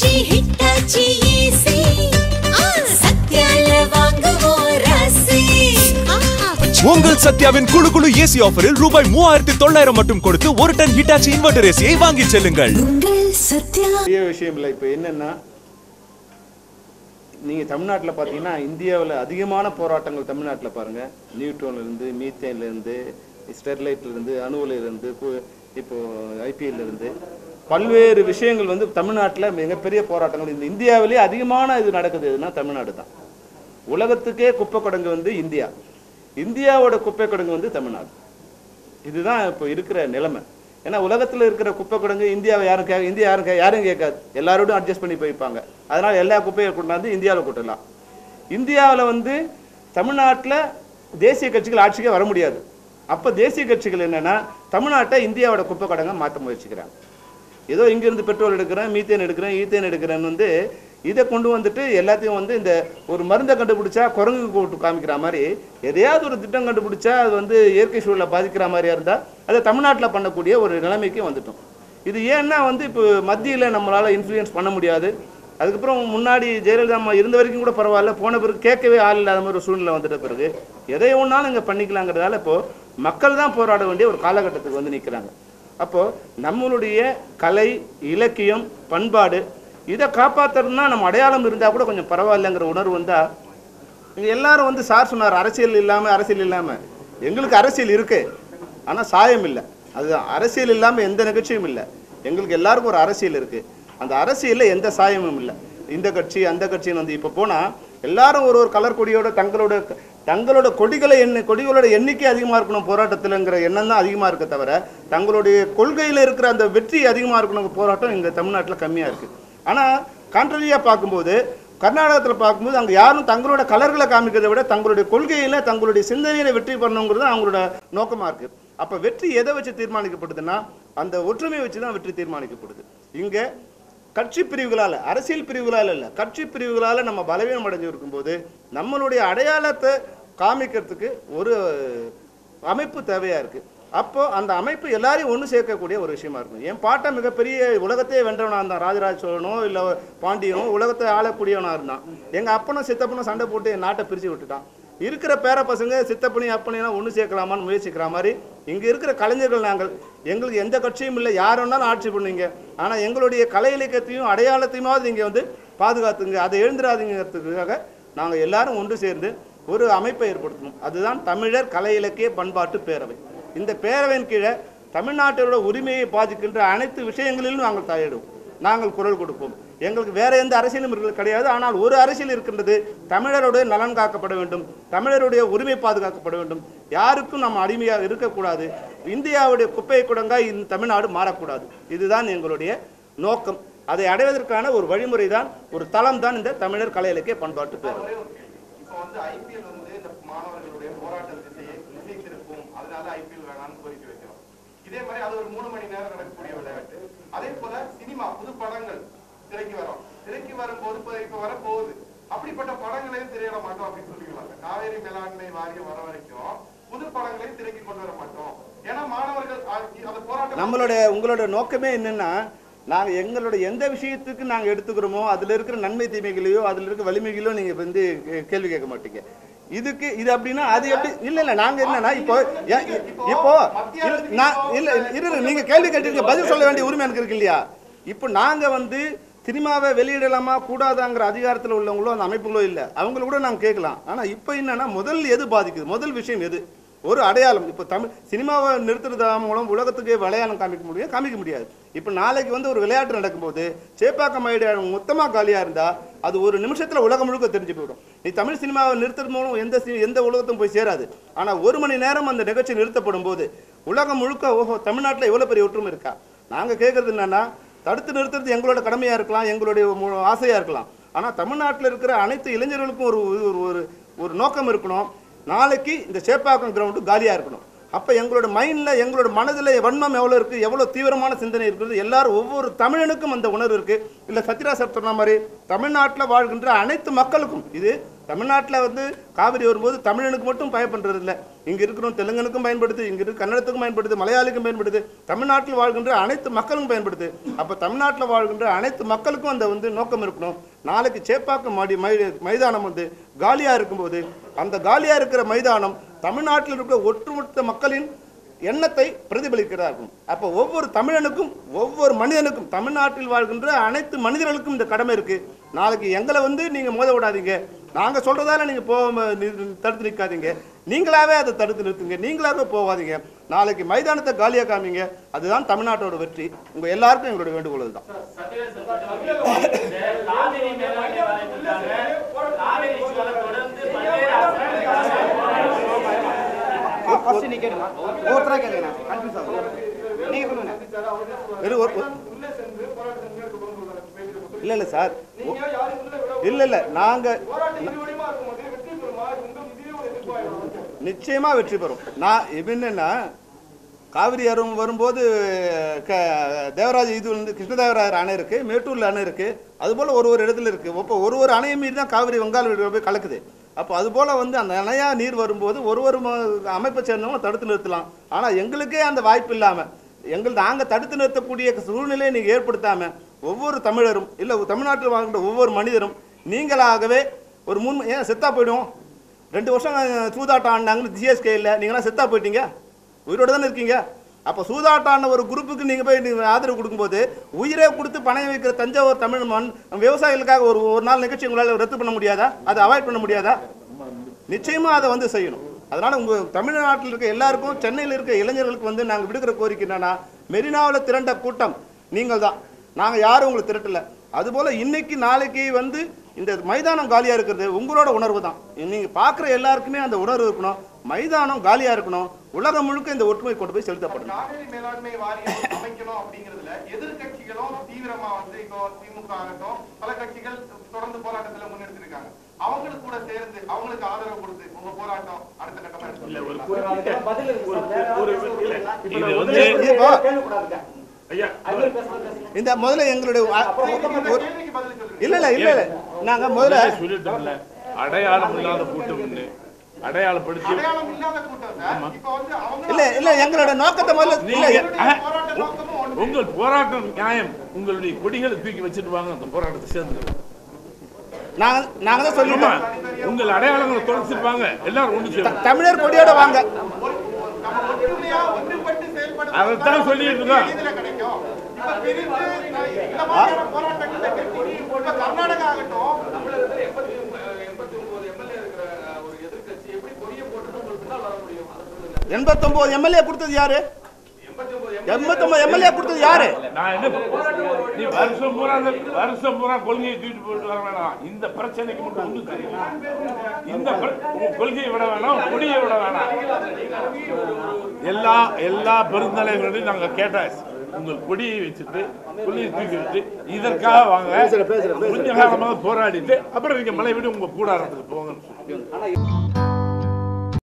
Hitachi easy சத்யால வாங்குவோம் ராசி உங்கள் சத்யாவின் குழு குழு ஏசி ஆஃபரில் ரூபாய் மூவாயிரத்தி தொள்ளாயிரம் மட்டும் கொடுத்து ஒரு டன் ஹிட்டாச்சி இன்வெர்டர் ஏசியை வாங்கிச் செல்லுங்கள். பெரிய விஷயம் இல்லை இப்போ என்னன்னா நீங்கள் தமிழ்நாட்டில் பார்த்தீங்கன்னா இந்தியாவில் அதிகமான போராட்டங்கள் தமிழ்நாட்டில் பாருங்கள் நியூட்ரோன்லேருந்து மீத்தேன்லேருந்து ஸ்டெர்லைட்லேருந்து அணுவிலிருந்து இப்போ ஐபிஎல்ல இருந்து. பல்வேறு விஷயங்கள் வந்து தமிழ்நாட்டில் மிகப்பெரிய போராட்டங்கள். இந்த இந்தியாவிலேயே அதிகமான இது நடக்குது எதுனா தமிழ்நாடு தான். உலகத்துக்கே குப்பை குடங்கு வந்து இந்தியா. இந்தியாவோட குப்பை குடங்கு வந்து தமிழ்நாடு. இதுதான் இப்போ இருக்கிற நிலைமை. ஏன்னா உலகத்தில் இருக்கிற குப்பை குடங்கு இந்தியாவை யாரும் கே இந்தியா யாரும் கே யாரும் கேட்காது. எல்லாரோடும் அட்ஜஸ்ட் பண்ணி போய்ப்பாங்க அதனால் எல்லா குப்பையை கொண்டாந்து இந்தியாவில் கொட்டலாம் இந்தியாவில் வந்து தமிழ்நாட்டில் தேசிய கட்சிகள் ஆட்சிக்கே வர முடியாது. அப்போ தேசிய கட்சிகள் என்னென்னா தமிழ்நாட்டை இந்தியாவோட குப்பை கிடங்கை மாற்ற முயற்சிக்கிறாங்க. ஏதோ இங்கிருந்து பெட்ரோல் எடுக்கிறேன் மீத்தேன் எடுக்கிறேன் ஈத்தேன் எடுக்கிறேன்னு வந்து இதை கொண்டு வந்துட்டு எல்லாத்தையும் வந்து இந்த ஒரு மருந்தை கண்டுபிடிச்சா குரங்கு போட்டு காமிக்கிற மாதிரி எதையாவது ஒரு திட்டம் கண்டுபிடிச்சா அது வந்து இயற்கை சூழலை பாதிக்கிற மாதிரியா இருந்தால் அதை தமிழ்நாட்டில் பண்ணக்கூடிய ஒரு நிலைமைக்கு வந்துட்டோம். இது ஏன்னா வந்து இப்போ மத்தியில் நம்மளால் இன்ஃப்ளூயன்ஸ் பண்ண முடியாது. அதுக்கப்புறம் முன்னாடி ஜெயலலிதா அம்மா இருந்த வரைக்கும் கூட பரவாயில்ல போன பிறகு கேட்கவே ஆள் இல்லாத மாதிரி ஒரு சூழ்நிலை வந்துட்ட பிறகு எதை ஒன்றாலும் இங்கே பண்ணிக்கலாங்கிறதால இப்போ மக்கள் தான் போராட வேண்டிய ஒரு காலகட்டத்துக்கு வந்து நிற்கிறாங்க அப்போ நம்மளுடைய கலை இலக்கியம் பண்பாடு இதை காப்பாற்றுறதுனா நம்ம அடையாளம் இருந்தால் கூட கொஞ்சம் பரவாயில்லைங்கிற உணர்வு வந்தால் இங்கே எல்லாரும் வந்து சார் சொன்னார் அரசியல் இல்லாமல் அரசியல் இல்லாமல் எங்களுக்கு அரசியல் இருக்குது ஆனால் சாயம் இல்லை. அது அரசியல் இல்லாமல் எந்த நிகழ்ச்சியும் இல்லை. எங்களுக்கு எல்லாருக்கும் ஒரு அரசியல் இருக்கு. அந்த அரசியலில் எந்த சாயமும் இல்லை. இந்த கட்சி அந்த கட்சின்னு வந்து இப்போ போனால் எல்லாரும் ஒரு ஒரு கலர் கொடியோட தங்களோட தங்களோட கொடிகளை எண்ணி கொடிகளோட எண்ணிக்கை அதிகமாக இருக்கணும் போராட்டத்தில்ங்கிற எண்ணம் தான் அதிகமாக இருக்க தவிர தங்களுடைய கொள்கையில் இருக்கிற அந்த வெற்றி அதிகமாக இருக்கணும் போராட்டம் இங்கே தமிழ்நாட்டில் கம்மியாக இருக்குது ஆனால் கான்ட்ரரியாக பார்க்கும்போது கர்நாடகத்தில் பார்க்கும்போது அங்கே யாரும் தங்களோட கலர்களை காமிக்கிறதை விட தங்களுடைய கொள்கையில் தங்களுடைய சிந்தனையில் வெற்றி பண்ணணுங்கிறது அவங்களோட நோக்கமாக இருக்குது அப்போ வெற்றி எதை வச்சு தீர்மானிக்கப்படுதுன்னா அந்த ஒற்றுமையை வச்சு தான் வெற்றி தீர்மானிக்கப்படுது. இங்கே கட்சி பிரிவுகளால் அரசியல் பிரிவுகளால் இல்லை கட்சி பிரிவுகளால் நம்ம பலவீனம் அடைஞ்சு இருக்கும்போது நம்மளுடைய அடையாளத்தை காமிக்கிறதுக்கு ஒரு அமைப்பு தேவையாக இருக்குது அப்போது அந்த அமைப்பு எல்லாரையும் ஒன்று சேர்க்கக்கூடிய ஒரு விஷயமா இருக்கும் என் பாட்டை மிகப்பெரிய உலகத்தையே வென்றவனாக இருந்தான். ராஜராஜ சோழனோ இல்லை பாண்டியனோ உலகத்தை ஆளக்கூடியவனாக இருந்தான். எங்கள் அப்பனும் சித்தப்பனும் சண்டை போட்டு என் நாட்டை பிரித்து விட்டுட்டான். இருக்கிற பேர பசங்க சித்தப்பனி அப்பனையெல்லாம் ஒன்று சேர்க்கலாமான்னு முயற்சிக்கிற மாதிரி இங்கே இருக்கிற கலைஞர்கள் நாங்கள் எங்களுக்கு எந்த கட்சியும் இல்லை. யார் வேணாலும் ஆட்சி பண்ணுவீங்க. ஆனால் எங்களுடைய கலை இலக்கியத்தையும் அடையாளத்தையுமாவது இங்கே வந்து பாதுகாத்துங்க. அதை எழுந்துடாதீங்கிறதுக்காக நாங்கள் எல்லாரும் ஒன்று சேர்ந்து ஒரு அமைப்பை ஏற்படுத்தணும். அதுதான் தமிழர் கலை இலக்கிய பண்பாட்டு பேரவை. இந்த பேரவையின் கீழே தமிழ்நாட்டோட உரிமையை பாதிக்கின்ற அனைத்து விஷயங்களிலும் நாங்கள் தலையிடுவோம். நாங்கள் குரல் கொடுப்போம். எங்களுக்கு வேற எந்த அரசியலும் இருக்கிறது கிடையாது. ஆனால் ஒரு அரசியல் இருக்கின்றது தமிழருடைய நலன் காக்கப்பட வேண்டும். தமிழருடைய உரிமை பாதுகாக்கப்பட வேண்டும். யாருக்கும் நம்ம அடிமையாக இருக்கக்கூடாது. இந்தியாவுடைய குப்பை குடங்காய் இந்த தமிழ்நாடு மாறக்கூடாது. இதுதான் எங்களுடைய நோக்கம். அதை அடைவதற்கான ஒரு வழிமுறை தான் ஒரு தளம் தான் இந்த தமிழர் கலை இலக்கிய பண்பாட்டு பேரவை. வந்து ஐபிஎல் வந்து இந்த மாணவர்களுடைய போராட்ட திசையை நிர்ணயித்திருக்கும். அதனால ஐபிஎல் வேணாம்னு கோரிக்கை வைக்கிறோம். இதே மாதிரி அது ஒரு மூணு மணி நேரம் நடக்கக்கூடிய விளையாட்டு. அதே போல சினிமா புது படங்கள் திரைக்கு வரும். திரைக்கு வரும்போது இப்போ வர போகுது அப்படிப்பட்ட படங்களையும் திரையிட மாட்டோம் அப்படின்னு சொல்லிடுவாங்க. காவேரி மேலாண்மை வாரியம் வர வரைக்கும் புது படங்களையும் திரைக்கு கொண்டு வர மாட்டோம். ஏன்னா மாணவர்கள் அ- அந்த போராட்டம் நம்மளோட உங்களோட நோக்கமே என்னன்னா நாங்கள் எங்களுடைய எந்த விஷயத்துக்கு நாங்கள் எடுத்துக்கிறோமோ அதில் இருக்கிற நன்மை தீமைகளையோ அதில் இருக்கிற வலிமைகளையோ நீங்கள் வந்து கேள்வி கேட்க மாட்டீங்க. இதுக்கு இது அப்படின்னா அது எப்படி இல்லை இல்லை நாங்கள் என்னன்னா இப்போ இப்போ நான் இல்லை இரு நீங்க கேள்வி கேட்டீங்க பதில் சொல்ல வேண்டிய உரிமை எனக்கு இருக்கு இல்லையா? இப்போ நாங்கள் வந்து சினிமாவை வெளியிடலாமா கூடாதாங்கிற அதிகாரத்தில் உள்ளவங்களோ அந்த அமைப்புகளோ இல்லை. அவங்கள கூட நாங்கள் கேட்கலாம். ஆனால் இப்போ என்னன்னா முதல் எது பாதிக்குது? முதல் விஷயம் எது? ஒரு அடையாளம். இப்போ தமிழ் சினிமாவை நிறுத்துறது மூலம் உலகத்துக்கு விளையாடம் காமிக்க முடியும்? காமிக்க முடியாது. இப்போ நாளைக்கு வந்து ஒரு விளையாட்டு நடக்கும்போது சேப்பாக்கம் மைதானம் மொத்தமாக காலியாக இருந்தால் அது ஒரு நிமிஷத்தில் உலகம் முழுக்க தெரிஞ்சு போயிடும். நீ தமிழ் சினிமாவை நிறுத்துறது மூலம் எந்த சி- எந்த உலகத்தும் போய் சேராது. ஆனால் ஒரு மணி நேரம் அந்த நிகழ்ச்சி நிறுத்தப்படும் போது உலகம் முழுக்க ஓஹோ தமிழ்நாட்டில் எவ்வளோ பெரிய ஒற்றுமை இருக்கா? நாங்கள் கேட்குறது என்னென்னா தடுத்து நிறுத்துறது எங்களோட கடமையாக இருக்கலாம் எங்களுடைய ஆசையாக இருக்கலாம். ஆனால் தமிழ்நாட்டில் இருக்கிற அனைத்து இளைஞர்களுக்கும் ஒரு ஒரு ஒரு ஒரு நோக்கம் இருக்கணும். நாளைக்கு இந்த சேப்பாக்கம் கிரவுண்டு காலியாக இருக்கணும். அப்போ எங்களோட மைண்டில் எங்களோட மனதில் வன்மம் எவ்வளோ இருக்குது எவ்வளோ தீவிரமான சிந்தனை இருக்குது எல்லாரும் ஒவ்வொரு தமிழனுக்கும் அந்த உணர்வு இருக்குது இல்லை சத்யராஜ் சார் சொன்ன மாதிரி தமிழ்நாட்டில் வாழ்கின்ற அனைத்து மக்களுக்கும் இது தமிழ்நாட்டில் வந்து காவிரி வரும்போது தமிழனுக்கு மட்டும் பயப்படுறது இல்லை இங்கே இருக்கிறோம் தெலுங்கனுக்கும் பயன்படுது இங்கே இருக்கு கன்னடத்துக்கும் பயன்படுது மலையாளிக்கும் பயன்படுது. தமிழ்நாட்டில் வாழ்கின்ற அனைத்து மக்களுக்கும் பயன்படுது. அப்போ தமிழ்நாட்டில் வாழ்கின்ற அனைத்து மக்களுக்கும் அந்த வந்து நோக்கம் இருக்கணும். நாளைக்கு சேப்பாக்கம் மாடி மை மைதானம் வந்து காலியாக இருக்கும்போது அந்த காலியாக இருக்கிற மைதானம் தமிழ்நாட்டில் இருக்கிற ஒட்டுமொத்த மக்களின் எண்ணத்தை பிரதிபலிக்கிறதா இருக்கும் அப்போ ஒவ்வொரு தமிழனுக்கும் ஒவ்வொரு மனிதனுக்கும் தமிழ்நாட்டில் வாழ்கின்ற அனைத்து மனிதர்களுக்கும் இந்த கடமை இருக்குது நாளைக்கு எங்களை வந்து நீங்கள் மோத விடாதீங்க. நாங்க சொல்றதால நீங்க போக தடுத்து நிற்காதீங்க நீங்களாவே அதை தடுத்து நிறுத்துங்க. நீங்களாவே போகாதீங்க. நாளைக்கு மைதானத்தை காலியா காமிங்க. அதுதான் தமிழ்நாட்டோட வெற்றி. உங்க எல்லாருக்கும் எங்களுடைய வேண்டுகோள் தான் காவிரி மேலாண்மை வாரியத்துக்காக காவிரி இஷ்யூல தொடர்ந்து பல்வேறு அரசாங்க ஃபர்ஸ்ட் நீ கேளுங்க ஒவ்வொருத்தரா கேளுங்க கன்ஃபியூஸ் ஆகும் நீங்க சொல்லுங்க வெறும் ஒரு- ஒரு- உள்ளே சென்று போராட்டத்தை முன்னெடுக்க பேசிட்டு இல்ல இல்ல சார் இல்ல இல்ல நாங்க வெற்றி நிச்சயமா வெற்றி பெறும். நான் இது என்னன்னா காவிரி அரும் வரும்போது க தேவராஜ இது வந்து கிருஷ்ணதேவராயர் அணை இருக்குது மேட்டூரில் அணை இருக்குது அதுபோல் ஒரு ஒரு இடத்துல இருக்குது இப்போ ஒரு ஒரு அணையை மீறி தான் காவிரி வங்காள விரிகுடா போய் கலக்குது. அப்போ அதுபோல் வந்து அந்த அணையாக நீர் வரும்போது ஒரு ஒரு அமைப்பை சேர்ந்தவங்க தடுத்து நிறுத்தலாம். ஆனால் எங்களுக்கே அந்த வாய்ப்பு இல்லாமல் எங்கள் நாங்கள் தடுத்து நிறுத்தக்கூடிய சூழ்நிலையை நீங்கள் ஏற்படுத்தாமல் ஒவ்வொரு தமிழரும் இல்லை தமிழ்நாட்டில் வாழ்கின்ற ஒவ்வொரு மனிதரும் நீங்களாகவே ஒரு முன் ஏன் செத்தா போயிடுவோம்? ரெண்டு வருஷம் சூதாட்டம் ஆடினாங்கன்னு ஜிஎஸ்கே இல்லை நீங்களாம் செத்தா போயிட்டீங்க? உயிரோடு தானே இருக்கீங்க? அப்போ சூதாட்டான ஒரு குரூப்புக்கு நீங்கள் போய் நீங்கள் ஆதரவு கொடுக்கும்போது உயிரை கொடுத்து பணம் வைக்கிற தஞ்சாவூர் தமிழ் மண் விவசாயிகளுக்காக ஒரு ஒரு நாள் நிகழ்ச்சி உங்களால் ரத்து பண்ண முடியாதா? அதை அவாய்ட் பண்ண முடியாதா? நிச்சயமாக அதை வந்து செய்யணும். அதனால் உங்கள் தமிழ்நாட்டில் இருக்க எல்லாருக்கும் சென்னையில் இருக்க இளைஞர்களுக்கு வந்து நாங்கள் விடுக்கிற கோரிக்கை என்னென்னா மெரினாவில் திரண்ட கூட்டம் நீங்கள் தான் நாங்கள் யாரும் உங்களை திரட்டலை. அதுபோல் இன்னைக்கு நாளைக்கு வந்து இந்த மைதானம் காலியா இருக்கிறது உங்களோட உணர்வு தான். நீங்க பார்க்குற எல்லாருக்குமே அந்த உணர்வு இருக்கணும். மைதானம் காலியா இருக்கணும். உலகம் முழுக்க இந்த ஒற்றுமை கொண்டு போய் செலுத்தப்படணும். மேலாண்மை வாரியம் அமைக்கணும் அப்படிங்கிறதுல எதிர்க்கட்சிகளும் தீவிரமா வந்து இப்போ திமுக ஆகட்டும் பல கட்சிகள் தொடர்ந்து போராட்டத்துல முன்னெடுத்திருக்காங்க. அவங்களுக்கு கூட சேர்ந்து அவங்களுக்கு ஆதரவு கொடுத்து உங்க போராட்டம் அடுத்த கட்டமா இருக்கு சார். ஒரு இந்த முதல்ல எங்களுடைய இல்ல இல்ல இல்ல இல்ல. நாங்க முதல்ல சொல்லிட்டோம்ல? அடையாளம் இல்லாத கூட்டம் அடையாளப்படுத்தி அடையாளம் இல்லாத கூட்டம் சார் இப்போ வந்து அவங்க இல்ல இல்ல எங்களோட நோக்கத்தை முதல்ல இல்ல ஒன்று உங்கள் போராட்டம் நியாயம். உங்களுடைய கொடிகளை தூக்கி வச்சுட்டு வாங்க அந்த போராட்டத்தை சேர்ந்து நாங்க நாங்க தான் சொல்லிட்டோம். உங்கள் அடையாளங்களை தொலைச்சிருப்பாங்க எல்லாரும் சேரும் தமிழர் கொடியோட வாங்க. அதைத்தான் சொல்லிட்டு இருக்கோம். கர்நாடகா ஆகட்டும் எண்பத்தி எண்பத்தி ஒன்பது எம்எல்ஏ இருக்கிற ஒரு எப்படி கொடியை உங்களுக்கு வர முடியும் எண்பத்தொன்பது எம்எல்ஏ கொடுத்தது யாரு? எண்பத்தொன்பது எம்எல்ஏ கொடுத்தது யாரு? நான் என்ன நீ வருஷம் பூரா வருஷம் பூரா கொள்கையை தூக்கிட்டு போயிட்டு வர வேணாம். இந்த பிரச்சனைக்கு மட்டும் ஒன்றும் தெரியுமா இந்த கொள்கையை விட வேணாம் கொடியை விட வேணாம். எல்லா எல்லா பெருந்தலைவர்களையும் நாங்க கேட்டாச்சு உங்கள் கொடியை வச்சுட்டு கொடியை தூக்கி வச்சு இதற்காக வாங்க. கொஞ்ச காலமாக போராடிட்டு அப்புறம் நீங்க மலை விட்டு உங்க கூடாரத்துக்கு போங்கன்னு சொல்லி